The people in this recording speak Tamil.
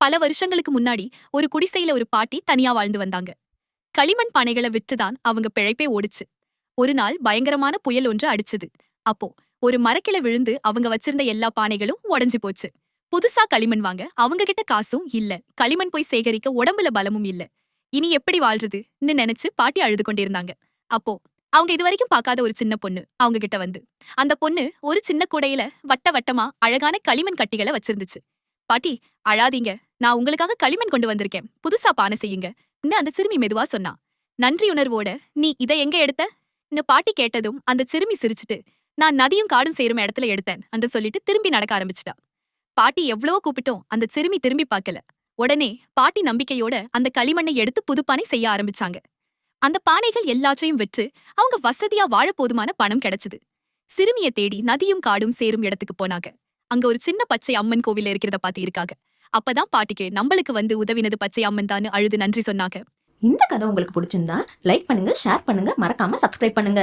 பல வருஷங்களுக்கு முன்னாடி ஒரு குடிசையில ஒரு பாட்டி தனியா வாழ்ந்து வந்தாங்க. களிமண் பானைகளை விற்றுதான் அவங்க பிழைப்பே ஓடுச்சு. ஒரு நாள் பயங்கரமான புயல் ஒன்று அடிச்சது. அப்போ ஒரு மரக்கில விழுந்து அவங்க வச்சிருந்த எல்லா பானைகளும் உடஞ்சு போச்சு. புதுசா களிமண் வாங்க அவங்க கிட்ட காசும் இல்ல. களிமண் போய் சேகரிக்க உடம்புல பலமும் இல்ல. இனி எப்படி வாழ்றதுன்னு நினைச்சு பாட்டி அழுது கொண்டிருந்தாங்க. அப்போ அவங்க இதுவரைக்கும் பார்க்காத ஒரு சின்ன பொண்ணு அவங்க கிட்ட வந்து. அந்த பொண்ணு ஒரு சின்ன கூடையில வட்ட வட்டமா அழகான களிமண் கட்டிகளை வச்சிருந்துச்சு. பாட்டி அழாதீங்க. நான் உங்களுக்காக களிமண் கொண்டு வந்திருக்கேன். புதுசா பானை செய்யுங்க. அந்த சிறுமி மெதுவா சொன்னா. நன்றியுணர்வோட நீ இதை எங்க எடுத்த? இன்னும் பாட்டி கேட்டதும் அந்த சிறுமி சிரிச்சுட்டு நான் நதியும் காடும் சேரும் இடத்துல எடுத்தேன் என்று சொல்லிட்டு திரும்பி நடக்க ஆரம்பிச்சிட்டா. பாட்டி எவ்வளவோ கூப்பிட்டோம் அந்த சிறுமி திரும்பி பார்க்கல. உடனே பாட்டி நம்பிக்கையோட அந்த களிமண்ணை எடுத்து புதுப்பானை செய்ய ஆரம்பிச்சாங்க. அந்த பானைகள் எல்லாற்றையும் விற்று அவங்க வசதியா வாழ போதுமான பணம் கிடைச்சது. சிறுமியை தேடி நதியும் காடும் சேரும் இடத்துக்கு போனாங்க. அங்க ஒரு சின்ன பச்சை அம்மன் கோவில் இருக்கிறத பாத்தி இருக்காங்க அப்பதான் பாட்டிக்கு நம்மளுக்கு வந்து உதவினது பச்சை அம்மன் தான் அழுது நன்றி சொன்னாங்க. இந்த கதை உங்களுக்கு பிடிச்சிருந்தா லைக் பண்ணுங்க ஷேர் பண்ணுங்க மறக்காம சப்ஸ்கிரைப் பண்ணுங்க.